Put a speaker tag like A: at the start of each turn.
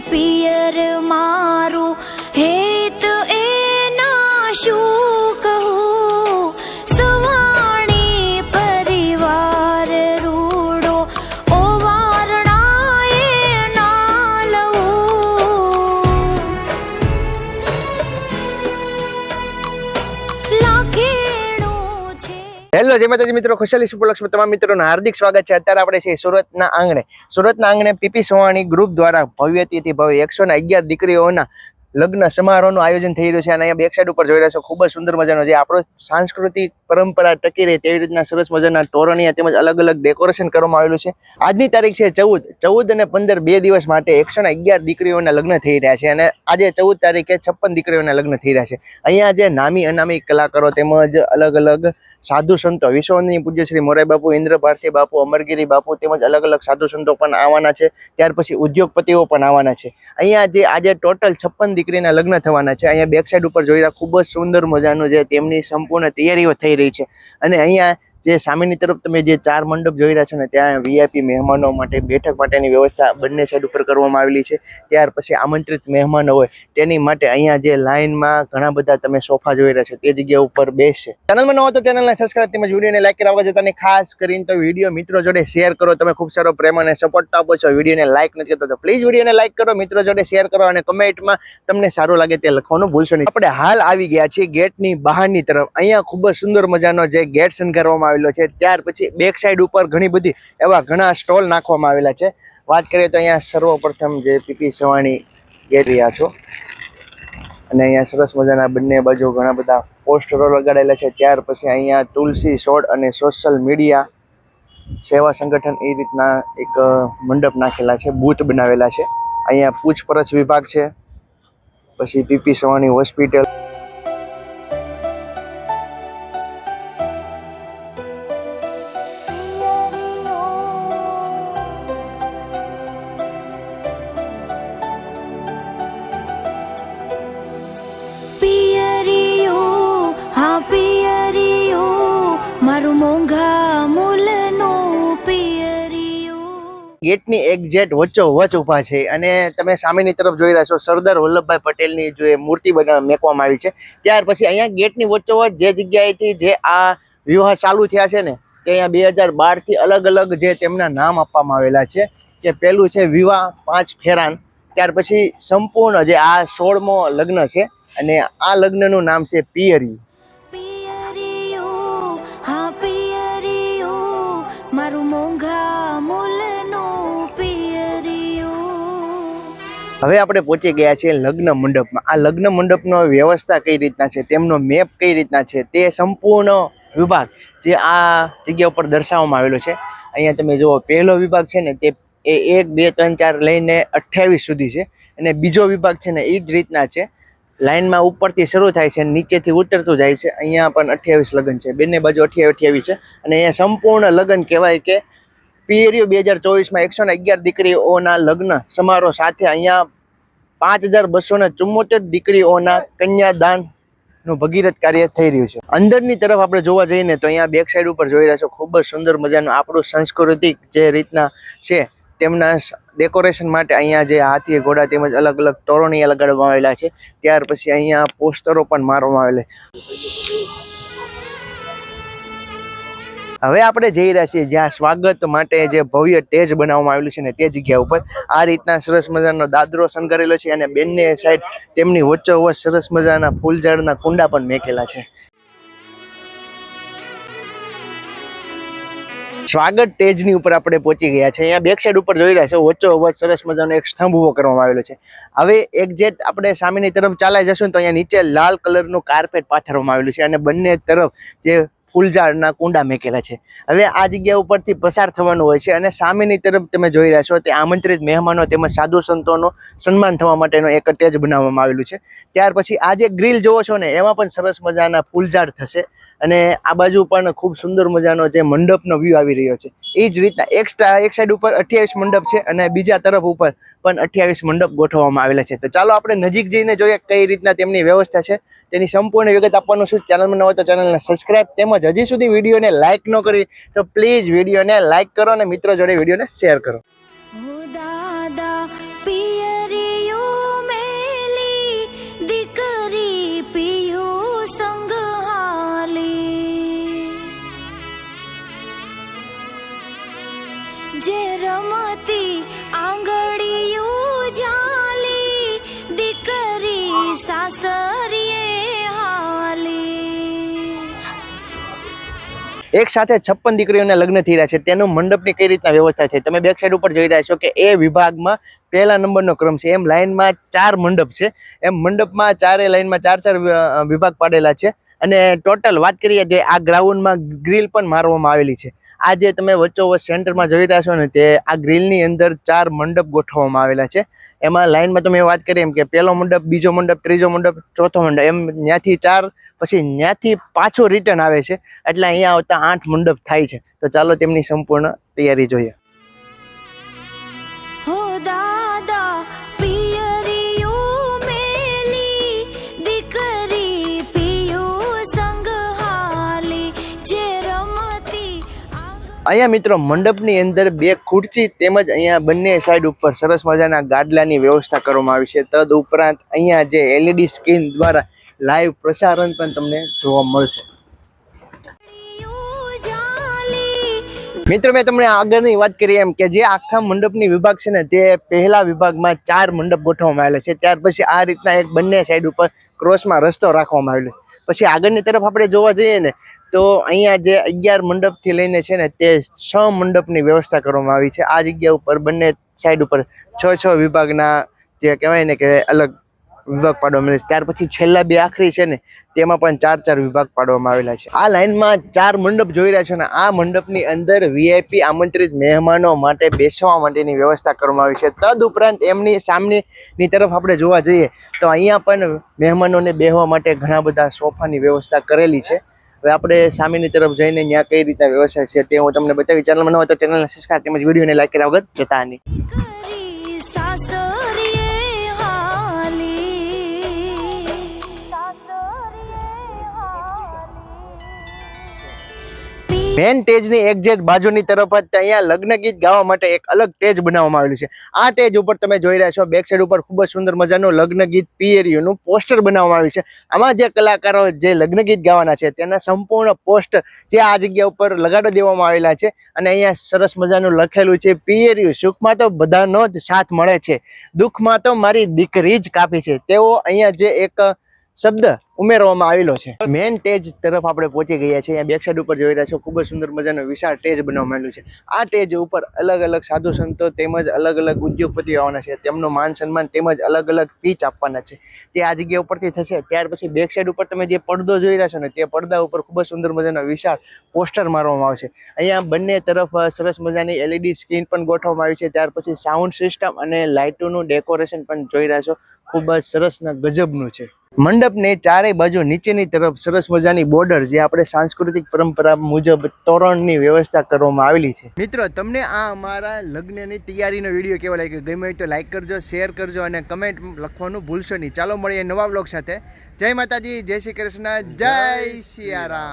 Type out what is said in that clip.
A: પિયર
B: હેલો, જય માતાજી મિત્રો. ખુશાલી સુપરલક્ષ્મી તમામ મિત્રોનું હાર્દિક સ્વાગત છે. અત્યારે આપણે છે સુરતના આંગણે. સુરતના આંગણે પીપી સોવાણી ગ્રુપ દ્વારા ભવ્યતિથી ભવ્ય એકસો અગિયાર દીકરીઓના લગ્ન સમારોહનું આયોજન થઈ રહ્યું છે અને અહીંયા બેક સાઈડ ઉપર જોઈ રહ્યા છો, ખૂબ જ સુંદર મજાનો જે આપણો સાંસ્કૃતિક પરંપરા ટકી રહે તેવી રીતના સરસ મજાના તોરણીયા તેમજ અલગ અલગ ડેકોરેશન કરવામાં આવેલું છે. આજની તારીખ છે ચૌદ. ચૌદ અને પંદર બે દિવસ માટે એકસો અગિયાર દીકરીઓના લગ્ન થઈ રહ્યા છે અને આજે ચૌદ તારીખે છપ્પન દીકરીઓના લગ્ન થઈ રહ્યા છે. અહીંયા જે નામી અનામી કલાકારો તેમજ અલગ અલગ સાધુ સંતો વિશ્વની પૂજ્યશ્રી મોરાઈ બાપુ, ઇન્દ્ર ભારતી બાપુ, અમરગીરી બાપુ તેમજ અલગ અલગ સાધુ સંતો પણ આવવાના છે. ત્યાર પછી ઉદ્યોગપતિઓ પણ આવવાના છે. અહીંયા જે આજે ટોટલ છપ્પન દીકરીના લગ્ન થવાના છે. અહીંયા બેક સાઈડ ઉપર જોઈ રહ્યા, ખૂબ જ સુંદર મજાનું જે તેમની સંપૂર્ણ તૈયારીઓ થઈ રહી છે. અને અહીંયા જે સામેની તરફ તમે જે ચાર મંડપ જોઈ રહ્યા છો ને, ત્યાં વીઆઈપી મહેમાનો માટે, બેઠક માટેની વ્યવસ્થા બંને સાઈડ ઉપર કરવામાં આવેલી છે. ત્યાર પછી આમંત્રિત મહેમાનો હોય, તેની માટે અહીંયા જે લાઇનમાં ઘણા બધા તમે સોફા જોઈ રહ્યા છો, તે જગ્યા ઉપર બેસશે ચેનલમાં ન હોય તો ચેનલને સબસ્ક્રાઈબ તેમજ વિડીયોને લાઈક કરવા જતા ખાસ કરીને તો વીડિયો મિત્રો જોડે શેર કરો. તમે ખૂબ સારો પ્રેમ અને સપોર્ટ આપો છો. વિડીયોને લાઈક નથી કરતો તો પ્લીઝ વિડીયોને લાઈક કરો. મિત્રો જોડે શેર કરો અને કમેન્ટમાં તમને સારું લાગે તે લખવાનું ભૂલશો નહીં. આપણે હાલ આવી ગયા છીએ ગેટની બહારની તરફ. અહીંયા ખૂબ જ સુંદર મજાનો જે ગેટ શણગારવામાં આવેલો છે. ત્યાર પછી બેક સાઈડ ઉપર ઘણી બધી એવા ઘણા સ્ટોલ નાખવામાં આવેલા છે. વાત કરીએ તો અહીંયા સર્વપ્રથમ જે પીપી સવાણી ગઈ રહ્યા છો. અને અહીંયા સરસ મજાના બંને બાજુ ઘણા બધા પોસ્ટરો લગાડેલા છે. ત્યાર પછી અહીંયા તુલસી સોડ અને સોશિયલ મીડિયા સેવા સંગઠન એ રીતના એક મંડપ નાખેલા છે. બૂથ બનાવેલા છે. અહીંયા પૂછપરછ વિભાગ છે. પછી પીપી સવાણી હોસ્પિટલ
A: મોંઘા મૂલનું પિયરિયો.
B: ગેટની એક્ઝેક્ટ વચ્ચો વચ ઊભા છે અને તમે સામેની તરફ જોઈ રહ્યા છો, સરદાર વલ્લભભાઈ પટેલની જો મૂર્તિ બના મેકવામાં આવી છે. ત્યાર પછી અહીંયા ગેટની વચ્ચોવચ જે જગ્યાએથી જે આ વિવાહ ચાલુ થયા છે ને, તે અહીંયા બે હજાર બારથી અલગ અલગ જે તેમના નામ આપવામાં આવેલા છે, કે પહેલું છે વિવાહ પાંચ ફેરાન, ત્યાર પછી સંપૂર્ણ જે આ સોળમો લગ્ન છે અને આ લગ્નનું નામ છે પિયરિયું. હવે આપણે પહોંચી ગયા છીએ લગ્ન મંડપમાં. આ લગ્ન મંડપનો વ્યવસ્થા કઈ રીતના છે, તેમનો મેપ કઈ રીતના છે, તે સંપૂર્ણ વિભાગ જે આ જગ્યા ઉપર દર્શાવવામાં આવેલો છે. અહીંયા તમે જુઓ, પહેલો વિભાગ છે ને તે એ એક, બે, ત્રણ, ચાર લઈને અઠ્યાવીસ સુધી છે અને બીજો વિભાગ છે ને એ જ રીતના છે. લાઇનમાં ઉપરથી શરૂ થાય છે નીચેથી ઉતરતું જાય છે. અહીંયા પણ અઠ્યાવીસ લગ્ન છે. બંને બાજુ અઠ્યાવીસ અઠ્યાવીસ છે. અને અહીંયા સંપૂર્ણ લગ્ન કહેવાય કે પીરિયો બે હજાર ચોવીસમાં એકસો ને અગિયાર દીકરીઓના લગ્ન સમારોહ સાથે અહીંયા પાંચ હજાર બસો ને ચુમ્મોતેર દીકરીઓના કન્યાદાનનું ભગીરથ કાર્ય થઈ રહ્યું છે. અંદરની તરફ આપણે જોવા જઈએ તો અહીંયા બેક સાઈડ ઉપર જોઈ રહ્યા છો. ખૂબ જ સુંદર મજાનું આપણું સાંસ્કૃતિક જે રીતના છે તેમના ડેકોરેશન માટે અહીંયા જે હાથી ઘોડા તેમજ અલગ અલગ તોરણીયા લગાડવામાં આવેલા છે. ત્યાર પછી અહીંયા પોસ્ટરો પણ મારવામાં આવેલા હવે આપણે જઈ રહ્યા છીએ જ્યાં સ્વાગત માટે જે ભવ્ય ટેજ બનાવવામાં આવેલું છે ને તે જગ્યા ઉપર. આ રીતના સરસ મજાનો દાદરો શણગારેલો છે અને બંને સાઈડ તેમની વચ્ચોવચ સરસ મજાના ફૂલઝાડના કુંડા પણ મેકેલા છે. સ્વાગત ટેજની ઉપર આપણે પહોંચી ગયા છે અહીંયા બેક સાઈડ ઉપર જોઈ રહ્યા છે, વચ્ચો વચ્ચ સરસ મજાનો એક સ્તંભ ઊભો કરવામાં આવેલો છે. હવે એક્ઝેક્ટ આપણે સામેની તરફ ચાલાઈ જશું ને તો અહીંયા નીચે લાલ કલરનું કાર્પેટ પાથરવામાં આવેલું છે અને બંને તરફ જે ફૂલઝાડના કુંડા મેકેલા છે. હવે આ જગ્યા ઉપરથી પસાર થવાનું હોય છે અને સામેની તરફ તમે જોઈ રહ્યા છો તે આમંત્રિત મહેમાનો તેમજ સાધુ સંતોનો સન્માન થવા માટેનો એક ટેજ બનાવવામાં આવેલું છે. ત્યાર પછી આ જે ગ્રીલ જોવો છો ને, એમાં પણ સરસ મજાના ફૂલઝાડ થશે અને આ બાજુ પણ ખૂબ સુંદર મજાનો જે મંડપનો વ્યૂ આવી રહ્યો છે. એ જ રીતના એક એક સાઈડ ઉપર અઠ્યાવીસ મંડપ છે અને બીજા તરફ ઉપર પણ અઠ્યાવીસ મંડપ ગોઠવવામાં આવેલા છે. તો ચાલો આપણે નજીક જઈને જોઈએ કઈ રીતના તેમની વ્યવસ્થા છે. તેની સંપૂર્ણ વિગત આપવાનું છું. ચેનલમાં ન હોય તો ચેનલને સબસ્ક્રાઈબ તેમજ હજી સુધી વિડીયોને લાઇક ન કરી તો પ્લીઝ વિડીયોને લાઇક કરો અને મિત્રો જોડે વિડીયોને શેર કરો.
A: દાદા
B: એક સાથે છપ્પન દીકરીઓના લગ્ન થઈ રહ્યા છે. તેનું મંડપની કઈ રીતના વ્યવસ્થા છે? તમે બેક સાઈડ ઉપર જોઈ રહ્યા છો કે એ વિભાગમાં પહેલા નંબરનો ક્રમ છે. એમ લાઇનમાં ચાર મંડપ છે. એમ મંડપમાં ચારે લાઇનમાં ચાર ચાર વિભાગ પાડેલા છે. અને ટોટલ વાત કરીએ તો આ ગ્રાઉન્ડમાં ગ્રીલ પણ મારવામાં આવેલી છે. આ જે તમે વચ્ચોવચ્ચ સેન્ટરમાં જોઈ રહ્યા છો ને તે આ ગ્રીલની અંદર ચાર મંડપ ગોઠવવામાં આવેલા છે. એમાં લાઈનમાં તમે વાત કરીએ એમ કે પહેલો મંડપ, બીજો મંડપ, ત્રીજો મંડપ, ચોથો મંડપ, એમ ત્યાંથી ચાર, પછી ત્યાંથી પાછો રિટર્ન આવે છે. એટલે અહીંયા આવતા આઠ મંડપ થાય છે. તો ચાલો તેમની સંપૂર્ણ તૈયારી જોઈએ. અહીંયા મિત્રો મંડપની અંદર બે ખુરચી તેમજ અહીંયા બંને સાઈડ ઉપર સરસ મજાના ગાડલાની વ્યવસ્થા કરવામાં આવી છે. તદ ઉપરાંત અહીંયા જે એલઈડી સ્ક્રીન દ્વારા લાઈવ પ્રસારણ પણ તમને જોવા મળશે. મિત્રો મેં તમને આગળની વાત કરી એમ કે જે આખા મંડપની વિભાગ છે ને તે પહેલા વિભાગમાં ચાર મંડપ ગોઠવવામાં આવેલા છે. ત્યાર પછી આ રીતના એક બંને સાઈડ ઉપર ક્રોસમાં રસ્તો રાખવામાં આવેલો છે. પછી આગળની તરફ આપણે જોવા જઈએ ને, તો અહીંયા જે અગિયાર મંડપથી લઈને છે ને, તે છ મંડપની વ્યવસ્થા કરવામાં આવી છે. આ જગ્યા ઉપર બંને સાઈડ ઉપર છ છ વિભાગના જે કહેવાય ને કે અલગ વિભાગ પાડવામાં આવે છે. ત્યાર પછી છેલ્લા બે આખરી છે ને, તેમાં પણ ચાર ચાર વિભાગ પાડવામાં આવેલા છે. આ લાઇનમાં ચાર મંડપ જોઈ રહ્યા છો ને, આ મંડપની અંદર વીઆઈપી આમંત્રિત મહેમાનો માટે બેસવા માટેની વ્યવસ્થા કરવામાં આવી છે. તદ ઉપરાંત એમની સામનેની તરફ આપણે જોવા જઈએ, તો અહીંયા પણ મહેમાનોને બેસવા માટે ઘણા બધા સોફાની વ્યવસ્થા કરેલી છે. હવે આપણે સામેની તરફ જઈને ત્યાં કઈ રીતના વ્યવસ્થા છે તે હું તમને બતાવી ચેનલ બનાવો તો ચેનલને સબસ્ક્રાઈબ તેમજ વિડીયોને લાઈક કર્યા વગર જતા નહીં. મેન સ્ટેજની એક્ઝેક્ટ બાજુની તરફ જ અહીંયા લગ્ન ગીત ગાવા માટે એક અલગ સ્ટેજ બનાવવામાં આવેલું છે. આ સ્ટેજ ઉપર તમે જોઈ રહ્યા છો બેક સાઈડ ઉપર ખૂબ જ સુંદર મજાનું લગ્ન ગીત પિયરિયુનું પોસ્ટર બનાવવામાં આવ્યું છે. આમાં જે કલાકારો જે લગ્ન ગીત ગાવાના છે, તેના સંપૂર્ણ પોસ્ટર જે આ જગ્યા ઉપર લગાડી દેવામાં આવેલા છે અને અહીંયા સરસ મજાનું લખેલું છે પિયરિયુ સુખમાં તો બધાનો જ સાથ મળે છે. દુઃખમાં તો મારી દીકરી જ કાપી છે. તેઓ અહીંયા જે એક શબ્દ ઉમેરવામાં આવેલો છે. મેન સ્ટેજ તરફ આપણે પહોંચી ગયા છીએ. અહીંયા બેક સાઈડ ઉપર જોઈ રહ્યા છો, ખૂબ જ સુંદર મજાનો વિશાળ ટેજ બનાવવામાં આવેલું છે. આ સ્ટેજ ઉપર અલગ અલગ સાધુ સંતો તેમજ અલગ અલગ ઉદ્યોગપતિઓ આવવાના છે. તેમનું માન સન્માન તેમજ અલગ અલગ પીચ આપવાના છે. તે આ જગ્યા ઉપરથી થશે. ત્યાર પછી બેક સાઈડ ઉપર તમે જે પડદો જોઈ રહ્યા છો ને, તે પડદા ઉપર ખૂબ જ સુંદર મજાનો વિશાળ પોસ્ટર મારવામાં આવશે. અહીંયા બંને તરફ સરસ મજાની એલઈડી સ્ક્રીન પણ ગોઠવવામાં આવી છે. ત્યાર પછી સાઉન્ડ સિસ્ટમ અને લાઇટોનું ડેકોરેશન પણ જોઈ રહ્યા છો. ખૂબ જ સરસ ગજબનું છે. મંડપને ચારેય બાજુ નીચેની તરફ સરસ મજાની બોર્ડર જે આપણે સાંસ્કૃતિક પરંપરા મુજબ તોરણની વ્યવસ્થા કરવામાં આવેલી છે. મિત્રો તમને આ અમારા લગ્નની તૈયારીનો વીડિયો કેવો લાગ્યો? ગમે તો લાઈક કરજો શેર કરજો અને કમેન્ટ લખવાનું ભૂલશો નહીં. ચાલો મળીએ નવા બ્લોગ સાથે. જય માતાજી જય શ્રી કૃષ્ણ જય સિયારામ.